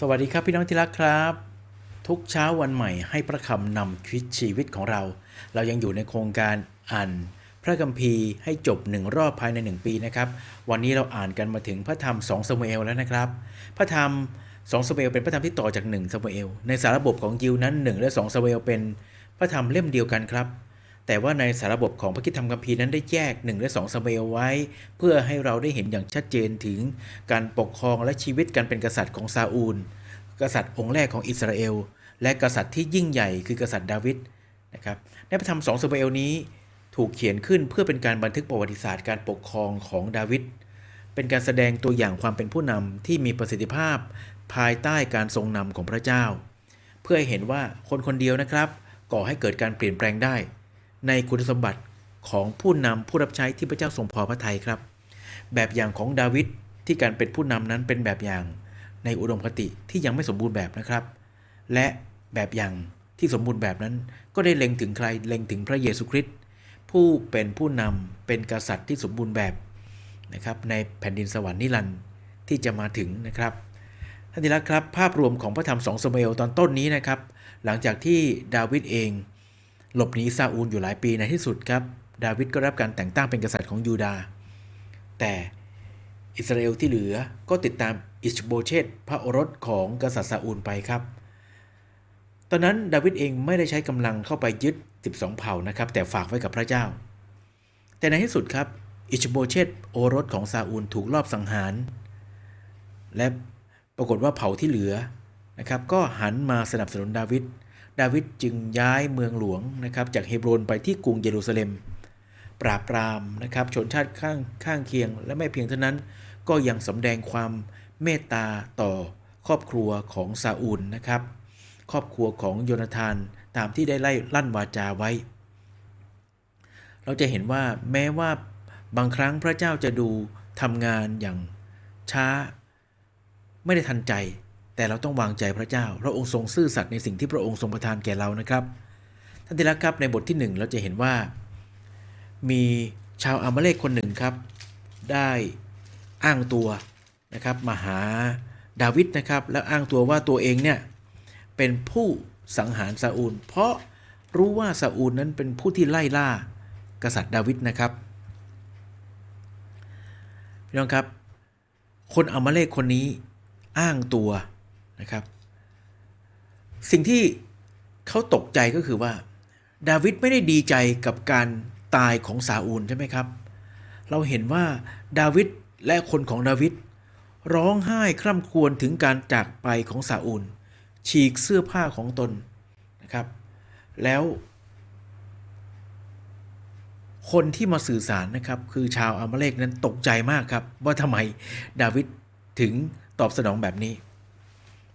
สวัสดีครับพี่น้องที่รักครับ ทุกเช้าวันใหม่ให้พระคำนำชีวิตชีวิตของเรา เรายังอยู่ในโครงการอ่านพระคัมภีร์ให้จบหนึ่งรอบภายในหนึ่งปีนะครับ วันนี้เราอ่านกันมาถึงพระธรรมสองสมุเอลแล้วนะครับ พระธรรมสองสมุเอลเป็นพระธรรมที่ต่อจากหนึ่งสมุเอลในสารบบของยิวนั้นหนึ่งและสองสมุเอลเป็นพระธรรมเล่มเดียวกันครับ แต่ว่าในสารบบของพระคิดธรรมคัมภีร์นั้นได้แยก 1 และ2สมัยเอาไว้ เพื่อให้เราได้เห็นอย่างชัดเจนถึงการปกครองและชีวิตการเป็นกษัตริย์ของซาอูล กษัตริย์องค์แรกของอิสราเอล และกษัตริย์ที่ยิ่งใหญ่คือกษัตริย์ดาวิดนะครับในพระธรรมสองสมัยเอานี้ถูกเขียนขึ้นเพื่อเป็นการบันทึกประวัติศาสตร์การปกครองของดาวิดเป็นการแสดงตัวอย่างความเป็นผู้นำที่มีประสิทธิภาพ ภายใต้การทรงนำของพระเจ้า เพื่อให้เห็นว่าคนคนเดียวนะครับ ก่อให้เกิดการเปลี่ยนแปลงได้ ในคุณสมบัติของผู้นำผู้รับใช้ที่พระเจ้าทรงพอพระทัยครับ แบบอย่างของดาวิดที่การเป็นผู้นำนั้นเป็นแบบอย่างในอุดมคติที่ยังไม่สมบูรณ์แบบนะครับ และแบบอย่างที่สมบูรณ์แบบนั้นก็ได้เล็งถึงใครเล็งถึงพระเยซูคริสต์ผู้เป็นผู้นำเป็นกษัตริย์ที่สมบูรณ์แบบนะครับในแผ่นดินสวรรค์นิรันดร์ที่จะมาถึงนะครับท่านที่รักครับภาพรวมของพระธรรมสองสมัยลตอนต้นนี้นะครับ หลังจากที่ดาวิดเอง หลบหนีซาอูลอยู่หลายปีในที่สุดครับ ดาวิดก็รับการแต่งตั้งเป็นกษัตริย์ของยูดาห์แต่อิสราเอลที่เหลือก็ติดตามอิชโบเชตพระโอรสของกษัตริย์ซาอูลไปครับ ตอนนั้นดาวิดเองไม่ได้ใช้กำลังเข้าไปยึด 12 เผ่านะครับ แต่ฝากไว้กับพระเจ้า แต่ในที่สุดครับอิชโบเชตโอรสของซาอูลถูกลอบสังหาร และปรากฏว่าเผ่าที่เหลือนะครับก็หันมาสนับสนุนดาวิด ดาวิดจึงย้ายเมืองหลวงนะครับจากเฮบรนไปที่กรุงเยรูซาเล็ม ปราบปรามนะครับชนชาติข้างข้างเคียง และไม่เพียงเท่านั้นก็ยังสำแดงความเมตตาต่อครอบครัวของซาอูลนะครับ ครอบครัวของโยนาธานตามที่ได้ไล่ลั่นวาจาไว้ เราจะเห็นว่าแม้ว่าบางครั้งพระเจ้าจะดูทำงานอย่างช้า ไม่ได้ทันใจ แต่เราต้องวางใจพระเจ้า พระองค์ทรงซื่อสัตย์ในสิ่งที่พระองค์ทรงประทานแก่เรานะครับ ท่านที่รักครับในบทที่หนึ่งเราจะเห็นว่า มีชาวอามาเลกคนหนึ่งครับ ได้อ้างตัวนะครับมาหาดาวิดนะครับ แล้วอ้างตัวว่าตัวเองเนี่ยเป็นผู้สังหารซาอูล เพราะรู้ว่าซาอูลนั้นเป็นผู้ที่ไล่ล่ากษัตริย์ดาวิดนะครับพี่น้องครับ คนอามาเลกคนนี้อ้างตัว นะครับ สิ่งที่เขาตกใจก็คือว่า ดาวิดไม่ได้ดีใจกับการตายของซาอูลใช่ไหมครับ เราเห็นว่าดาวิดและคนของดาวิดร้องไห้คร่ำครวญถึงการจากไปของซาอูล ฉีกเสื้อผ้าของตนนะครับ แล้ว คนที่มาสื่อสารนะครับ คือชาวอามาเลกนั้นตกใจมากครับ ว่าทำไมดาวิดถึงตอบสนองแบบนี้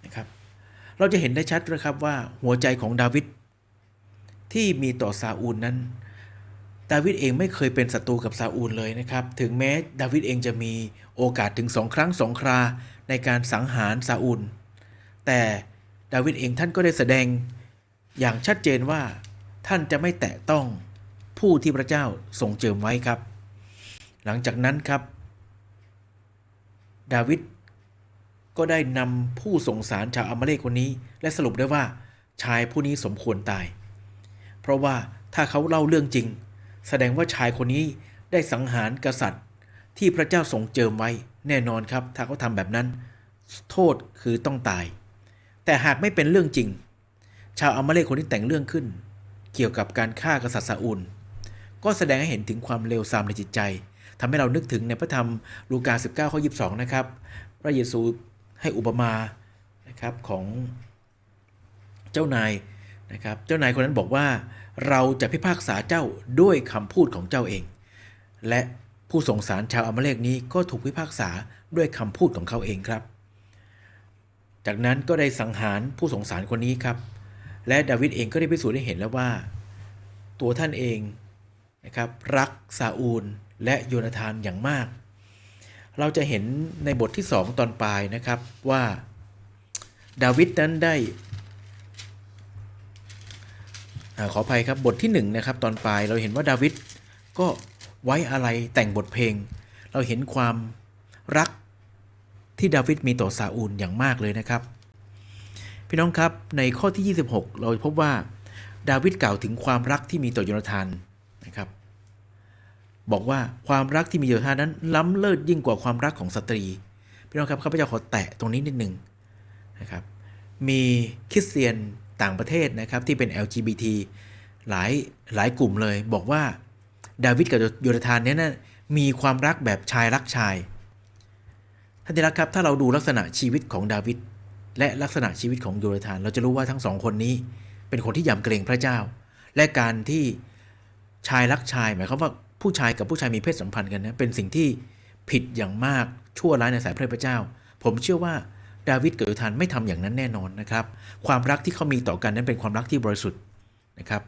นะครับ เราจะเห็นได้ชัดนะครับว่าหัวใจของดาวิดที่มีต่อซาอูลนั้น ดาวิดเองไม่เคยเป็นศัตรูกับซาอูลเลยนะครับ ถึงแม้ดาวิดเองจะมีโอกาสถึงสองครั้งสองคราในการสังหารซาอูล แต่ดาวิดเองท่านก็ได้แสดงอย่างชัดเจนว่าท่านจะไม่แตะต้องผู้ที่พระเจ้าทรงเจิมไว้ครับ หลังจากนั้นครับ ดาวิด ก็ได้นำผู้ส่งสารชาวอามาเลกคนนี้ และสรุปได้ว่าชายผู้นี้สมควรตาย เพราะว่าถ้าเขาเล่าเรื่องจริง แสดงว่าชายคนนี้ได้สังหารกษัตริย์ ที่พระเจ้าทรงเจิมไว้แน่นอนครับ ถ้าเขาทำแบบนั้น โทษคือต้องตาย แต่หากไม่เป็นเรื่องจริง ชาวอามาเลกคนที่แต่งเรื่องขึ้น เกี่ยวกับการฆ่ากษัตริย์ซาอูลก็แสดงให้เห็นถึงความเลวทรามในจิตใจทำให้เรานึกถึงในพระธรรมลูกา 19 ข้อ 22 นะครับ พระเยซู ให้อุปมานะครับของเจ้านายนะครับเจ้านายคนนั้นบอกว่า เราจะพิพากษาเจ้าด้วยคำพูดของเจ้าเอง และผู้สงสารชาวอามเลกนี้ก็ถูกพิพากษาด้วยคำพูดของเขาเองครับ จากนั้นก็ได้สังหารผู้สงสารคนนี้ครับ และดาวิดเองก็ได้พิสูจน์ให้เห็นแล้วว่า ตัวท่านเองนะครับรักซาอูลและโยนาธานอย่างมาก เราจะเห็นในบทที่ 2 ตอนปลายนะครับว่าดาวิดนั้นได้อาขออภัยครับบทที่1นะครับตอนปลายเราเห็นว่าดาวิดก็ไว้อะไรแต่งบทเพลง เราเห็นความรักที่ดาวิดมีต่อซาอูลอย่างมากเลยนะครับ พี่น้องครับในข้อที่ 26 เราพบว่า ดาวิดกล่าวถึงความรักที่มีต่อโยนาธาน บอกว่าความรักที่มีอโยนาธานั้น ล้ำเลิศยิ่งกว่าความรักของสตรีพี่น้องครับข้าพเจ้าขอแตะตรงนี้นิดหนึ่งนะครับ มีคริสเตียนต่างประเทศนะครับที่เป็น LGBT หลายหลายกลุ่มเลย บอกว่าดาวิดกับโยนาธานเนี่ยนะมีความรักแบบชายรักชายท่านที่รักครับ ถ้าเราดูลักษณะชีวิตของดาวิดและลักษณะชีวิตของโยนาธาน เราจะรู้ว่าทั้งสองคนนี้ เป็นคนที่ยำเกรงพระเจ้า และการที่ชายรักชายหมายความว่า ผู้ชายกับผู้ชายมีเพศสัมพันธ์กันนะเป็นสิ่งที่ผิดอย่างมากชั่วร้ายในสายพระเจ้า ผมเชื่อว่าดาวิดกับโยธานไม่ทำอย่างนั้นแน่นอนนะครับ ความรักที่เขามีต่อกันนั้นเป็นความรักที่บริสุทธิ์นะครับ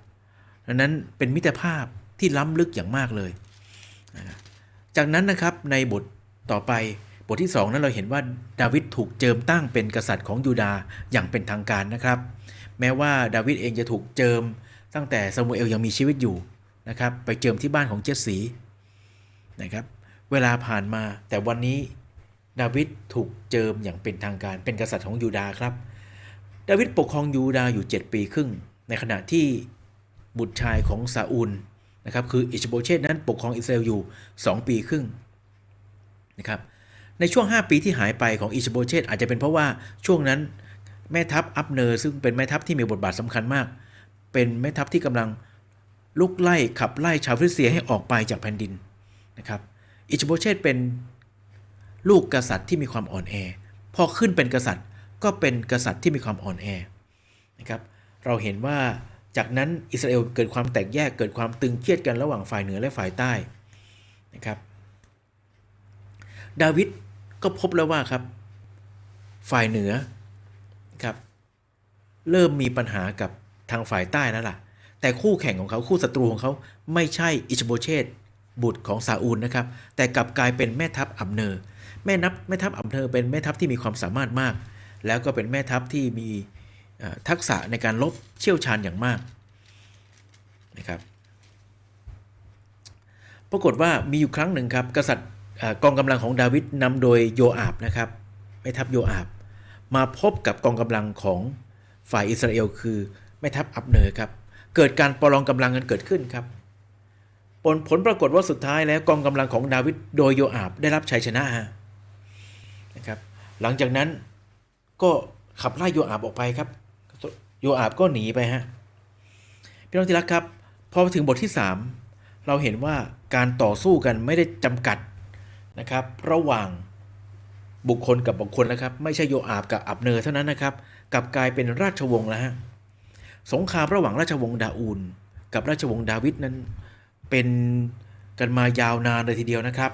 ดังนั้นเป็นมิตรภาพที่ล้ำลึกอย่างมากเลย จากนั้นนะครับในบทต่อไปบทที่ 2 นั้นเราเห็นว่าดาวิดถูกเจิมตั้งเป็นกษัตริย์ของยูดาห์อย่างเป็นทางการนะครับ แม้ว่าดาวิดเองจะถูกเจิมตั้งแต่ซามูเอลยังมีชีวิตอยู่ นะครับไปเจิมที่บ้านของเจสสีนะครับเวลาผ่านมาแต่วันนี้ดาวิดถูกเจิมอย่างเป็นทางการเป็นกษัตริย์ของยูดาห์ครับ ดาวิดปกครองยูดาห์อยู่ 7 ปีครึ่ง ในขณะที่บุตรชายของซาอูลนะครับคืออิชโบเชตนั้นปกครองอิสราเอลอยู่ 2 ปีครึ่งนะครับในช่วง 5 ปีที่หายไปของอิชโบเชตอาจจะเป็นเพราะว่าช่วงนั้นแม่ทัพอับเนอร์ซึ่งเป็นแม่ทัพที่มีบทบาทสำคัญมาก เป็นแม่ทัพที่กำลัง ลุกไล่ขับไล่ชาวฟิลิสเตียให้ออกไปจากแผ่นดินนะครับ อิชโบเชตเป็นลูกกษัตริย์ที่มีความอ่อนแอ พอขึ้นเป็นกษัตริย์ก็เป็นกษัตริย์ที่มีความอ่อนแอนะครับ เราเห็นว่าจากนั้นอิสราเอลเกิดความแตกแยกเกิดความตึงเครียดกันระหว่างฝ่ายเหนือและฝ่ายใต้นะครับ ดาวิดก็พบแล้วว่าครับ ฝ่ายเหนือครับ เริ่มมีปัญหากับทางฝ่ายใต้แล้วล่ะ แต่คู่แข่งของเขาคู่ศัตรูของเขาไม่ใช่อิชโบเชตบุตรของซาอูลนะครับ แต่กลับกลายเป็นแม่ทัพอับเนอร์แม่นับแม่ทัพอับเนอร์เป็นแม่ทัพที่มีความสามารถมาก แล้วก็เป็นแม่ทัพที่มีทักษะในการลบเชี่ยวชาญอย่างมากนะครับ ปรากฏว่ามีอยู่ครั้งหนึ่งครับ กษัตริย์กองกำลังของดาวิดนำโดยโยอาบนะครับแม่ทัพโยอาบ มาพบกับกองกำลังของฝ่ายอิสราเอลคือแม่ทัพอับเนอร์ครับ เกิดการประลองกำลังกันเกิดขึ้นครับ ผลผลปรากฏว่าสุดท้ายแล้วกองกำลังของดาวิดโดยโยอาบได้รับชัยชนะนะครับ หลังจากนั้นก็ขับไล่โยอาบออกไปครับ โยอาบก็หนีไปฮะพี่น้องที่รักครับพอถึงบทที่ 3 เราเห็นว่าการต่อสู้กันไม่ได้จำกัดนะครับระหว่างบุคคลกับบุคคลนะครับ ไม่ใช่โยอาบกับอับเนอร์เท่านั้นนะครับกลับกลายเป็นราชวงศ์แล้วฮะ สงครามระหว่างราชวงศ์ดาอูลกับราชวงศ์ดาวิดนั้น เป็นกันมายาวนานเลยทีเดียวนะครับ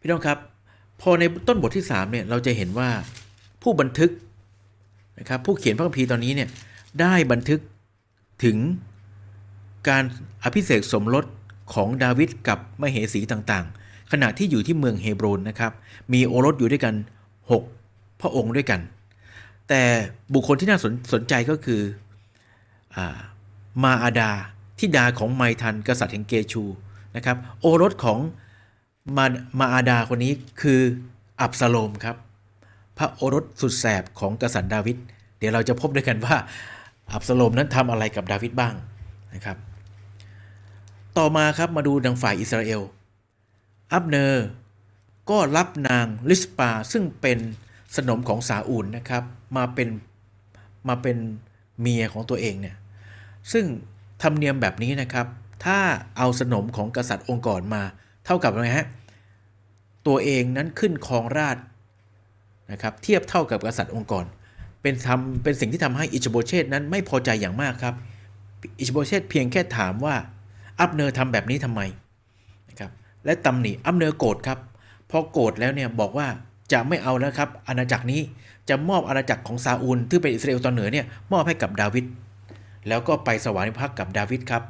พี่น้องครับพอในต้นบทที่3เนี่ยเราจะเห็นว่าผู้บันทึกนะครับผู้เขียนพระคัมภีร์ตอนนี้เนี่ยได้บันทึกถึงการอภิเษกสมรสของดาวิดกับมเหสีต่างๆ ขณะที่อยู่ที่เมืองเฮบรนนะครับ มีโอรสอยู่ด้วยกัน 6 พระองค์ด้วยกัน แต่บุคคลที่น่าสนสนใจก็คืออมาอาดาทิดาของไมทันกษัตริย์แห่งเกชูนะครับโอรสของมามาอาดาคนนี้คืออับซาโลมครับพระโอรสสุดแสบของกษัตริย์ดาวิดเดี๋ยวเราจะพบด้วยกันว่าอับสโลมนั้นทำอะไรกับดาวิดบ้างนะครับต่อมาครับมาดูทางฝ่ายอิสราเอลอับเนอร์ก็รับนางลิสปาซึ่งเป็น สนมของซาอูลนะครับมาเป็นมาเป็นเมียของตัวเองเนี่ยซึ่งธรรมเนียมแบบนี้นะครับ ถ้าเอาสนมของกษัตริย์องค์ก่อนมา เท่ากับอะไรฮะตัวเองนั้นขึ้นครองราชนะครับเทียบเท่ากับกษัตริย์องค์กรเป็นทำเป็นสิ่งที่ทำให้อิชโบเชตนั้นไม่พอใจอย่างมากครับอิชโบเชตเพียงแค่ถามว่าอับเนอร์ทำแบบนี้ทำไมนะครับและตำหนิอับเนอร์โกรธครับพอโกรธแล้วเนี่ยบอกว่า จะไม่เอาแล้วครับอาณาจักรนี้จะมอบอาณาจักรของซาอูลที่เป็นอิสราเอลตอนเหนือเนี่ยมอบให้กับดาวิดแล้วก็ไปสวามิภักดิ์กับดาวิดครับ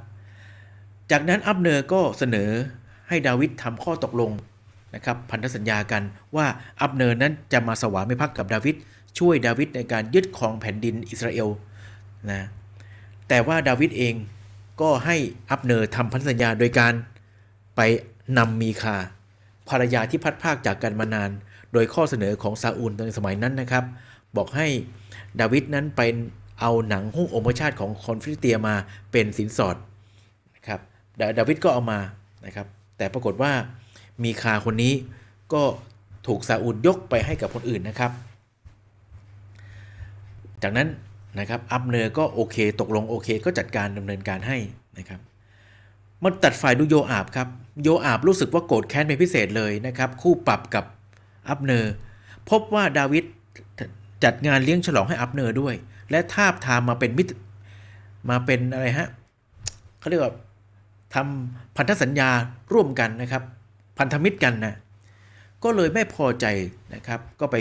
จากนั้นอับเนอร์ก็เสนอให้ดาวิดทำข้อตกลงนะครับพันธสัญญากันว่าอับเนอร์นั้นจะมาสวามิภักดิ์กับดาวิดช่วยดาวิดในการยึดครองแผ่นดินอิสราเอลนะแต่ว่าดาวิดเองก็ให้อับเนอร์ทำพันธสัญญาโดยการไปนำมีคาภรรยาที่พัดพากจากกันมานาน โดยข้อเสนอของซาอูลในสมัยนั้นนะครับ บอกให้ดาวิดนั้นเป็นเอาหนังหุ้งองคชาติของคอนฟิลิเตียมาเป็นสินสอดนะครับดาดาวิดก็เอามานะครับแต่ปรากฏว่ามีคาคนนี้ก็ถูกซาอูลยกไปให้กับคนอื่นนะครับ จากนั้นนะครับอับเนอร์ก็โอเคตกลงโอเค ก็จัดการดำเนินการให้นะครับมาตัดฝ่ายดูโยอาบครับโยอาบรู้สึกว่าโกรธแค้นเป็นพิเศษเลยนะครับ คู่ปรับกับ อับเนอร์พบว่าดาวิดจัดงานเลี้ยงฉลองให้อับเนอร์ด้วย และทาบทามมาเป็นมิตรมาเป็นอะไรฮะเขาเรียกว่าทำพันธสัญญาร่วมกันนะครับ พันธมิตรกันนะก็เลยไม่พอใจนะครับ ก็ไป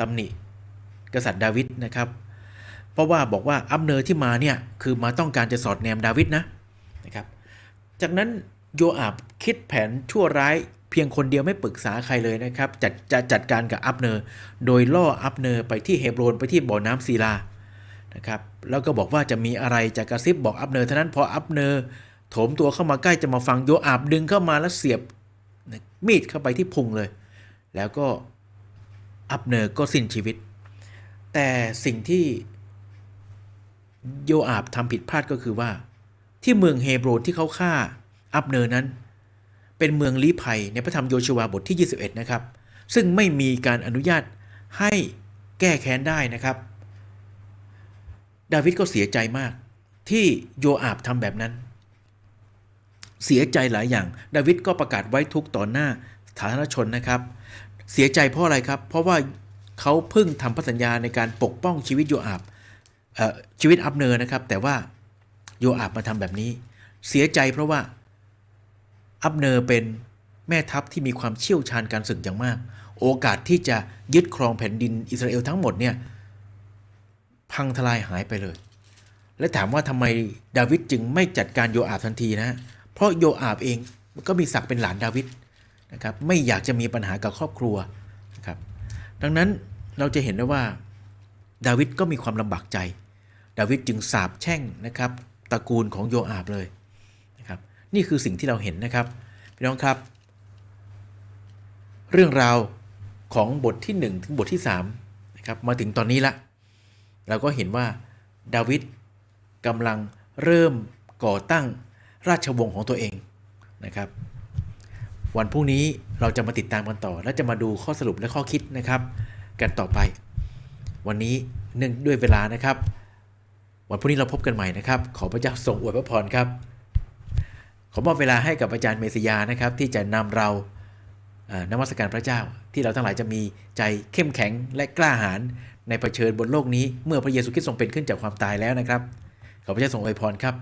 ตำหนิกษัตริย์ดาวิดนะครับ เพราะว่าบอกว่าอับเนอร์ที่มาเนี่ยคือมาต้องการจะสอดแนมดาวิดนะนะครับ จากนั้นโยอาบคิดแผนชั่วร้าย เพียงคนเดียวไม่ปรึกษาใครเลยนะครับจัดจะจัดการกับอับเนอร์ โดยล่ออับเนอร์ไปที่เฮบโรนไปที่บ่อน้ำซีลานะครับแล้วก็บอกว่าจะมีอะไรจะกระซิบบอกอับเนอร์เท่านั้นพออับเนอร์โถมตัวเข้ามาใกล้จะมาฟังโยอาบดึงเข้ามาแล้วเสียบมีดเข้าไปที่พุงเลย แล้วก็อับเนอร์ก็สิ้นชีวิต แต่สิ่งที่โยอาบทำผิดพลาดก็คือว่า ที่เมืองเฮโบรนที่เขาฆ่าอับเนอร์นั้น เป็นเมืองลี้ภัยในพระธรรมโยชูวาบทที่ 21 นะครับ ซึ่งไม่มีการอนุญาตให้แก้แค้นได้นะครับ ดาวิดก็เสียใจมากที่โยอาบทำแบบนั้น เสียใจหลายอย่าง ดาวิดก็ประกาศไว้ทุกต่อหน้าสาธารณชนนะครับ เสียใจเพราะอะไรครับ เพราะว่าเขาเพิ่งทำพันธสัญญาในการปกป้องชีวิตโยอาบชีวิตอับเนอร์นะครับ แต่ว่าโยอาบมาทำแบบนี้ เสียใจเพราะว่า อับเนอร์เป็นแม่ทัพที่มีความเชี่ยวชาญการศึกอย่างมาก โอกาสที่จะยึดครองแผ่นดินอิสราเอลทั้งหมดเนี่ยพังทลายหายไปเลย และถามว่าทำไมดาวิดจึงไม่จัดการโยอาบทันทีนะ เพราะโยอาบเองก็มีศักดิ์เป็นหลานดาวิดนะครับไม่อยากจะมีปัญหากับครอบครัวนะครับดังนั้นเราจะเห็นได้ว่าดาวิดก็มีความลำบากใจ ดาวิดจึงสาบแช่งนะครับตระกูลของโยอาบเลย นี่คือสิ่งที่เราเห็นนะครับพี่น้องครับ เรื่องราวของบทที่ 1 ถึงบทที่3นะครับมาถึงตอนนี้ละ เราก็เห็นว่าดาวิดกำลังเริ่มก่อตั้งราชวงศ์ของตัวเองนะครับ วันพรุ่งนี้เราจะมาติดตามกันต่อ และจะมาดูข้อสรุปและข้อคิดนะครับ กันต่อไป วันนี้เนื่องด้วยเวลานะครับ วันพรุ่งนี้เราพบกันใหม่นะครับ ขอพระเจ้าทรงอวยพระพรครับ ขอมอบเวลาให้กับอาจารย์เมสยานะครับ ที่จะนำเรานมัสการพระเจ้า ที่เราทั้งหลายจะมีใจเข้มแข็งและกล้าหาญในเผชิญบนโลกนี้เมื่อพระเยซูคริสต์ทรงเป็นขึ้นจากความตายแล้วนะครับ ขอพระเจ้าทรงอวยพรครับ